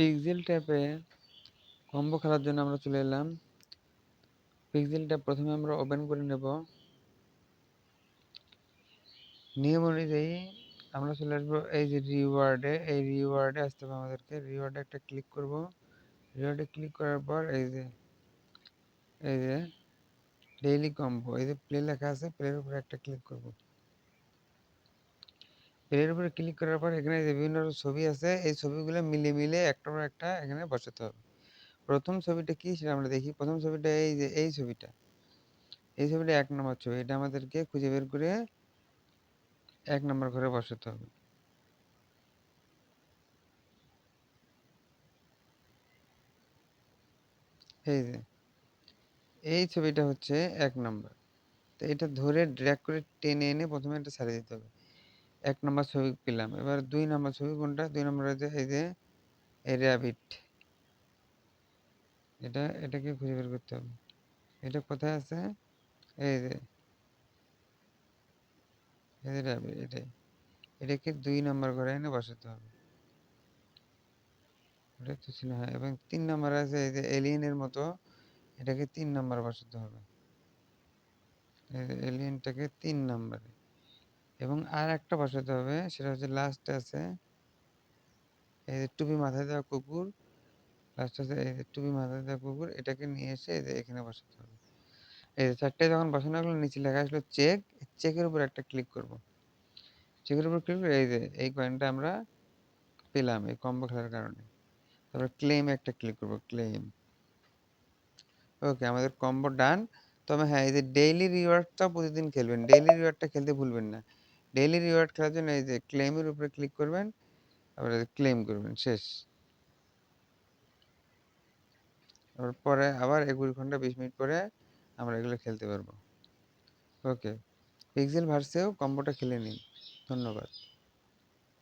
Pixel ট্যাপে combo খেলার জন্য আমরা চলে এলাম। পিক্সেল ট্যাপ প্রথমে আমরা ওপেন করে নেব। নিয়ম অনুযায়ী আমরা চলে আসব এই যে রিওয়ার্ডে এই রিওয়ার্ডে আসতে হবে আমাদেরকে। রিওয়ার্ডে একটা ক্লিক করব। রিওয়ার্ডে ক্লিক করার পর এই যে এই যে ডেইলি কম্বো এই যে প্লে লেখা আছে প্লের উপরে একটা ক্লিক করব। প্লের উপরে ক্লিক করার পর এখানে যে বিভিন্ন ছবি আছে, এই ছবিগুলো মিলে মিলে একটার পর একটা এখানে বসাতে হবে। প্রথম ছবিটা কি সেটা আমরা দেখি। প্রথম ছবিটা এই যে, এই ছবিটা। এই ছবিটা এক নম্বর ছবি। এটা আমাদেরকে খুঁজে বের করে এক নম্বর ঘরে বসাতে হবে। এই যে, এই ছবিটা হচ্ছে এক নম্বর। তো এটা ধরে ড্র্যাগ করে টেনে এনে প্রথমে এটা ছাড়িয়ে দিতে হবে। এক নম্বর ছবি পেলাম। এবার দুই নম্বর ছবি কোনটা? দুই নম্বর হচ্ছে এই যে, এই র্যাবিট এটা, এটাকে খুঁজে বের করতে হবে। এটা কোথায় আছে? এই যে, এই এটাই এটাকে দুই নম্বর ঘরে এনে বসাতে হবে। হ্যাঁ এবং তিন নম্বর আছে এই যে এলিয়েনের মতো। এটাকে তিন নম্বর বসাতে হবে। এলিয়েনটাকে তিন নম্বরে। এবং আর একটা বসাতে হবে, সেটা হচ্ছে লাস্টে আছে, এই যে টুপি মাথায় দেওয়া কুকুর লাস্ট আছে এই যে টুপি মাথায় দেওয়া কুকুর, এটাকে নিয়ে এসে এই যে এখানে বসাতে হবে। এই যে চারটে যখন বসানো হলো, নিচে লেখা আসলো চেক চেকের উপর একটা ক্লিক করব। চেকের উপর ক্লিক করে এই যে এই কয়েনটা আমরা পেলাম এই কম্বো খেলার কারণে। তারপর ক্লেম একটা ক্লিক করব ক্লেম ওকে আমাদের কম্বো ডান তবে হ্যাঁ এই যে ডেইলি রিওয়ার্ডটা প্রতিদিন খেলবেন। ডেইলি রিওয়ার্ডটা খেলতে ভুলবেন না। ডেইলি রিওয়ার্ড খেলার জন্য এই যে ক্লেমের উপরে ক্লিক করবেন, তারপরে ক্লেম করবেন, শেষ। পরে আবার একুশ ঘণ্টা, বিশ মিনিট পরে আমরা এগুলো খেলতে পারব। ওকে পিক্সেল ভার্সেও কম্বোটা খেলে নিন। ধন্যবাদ।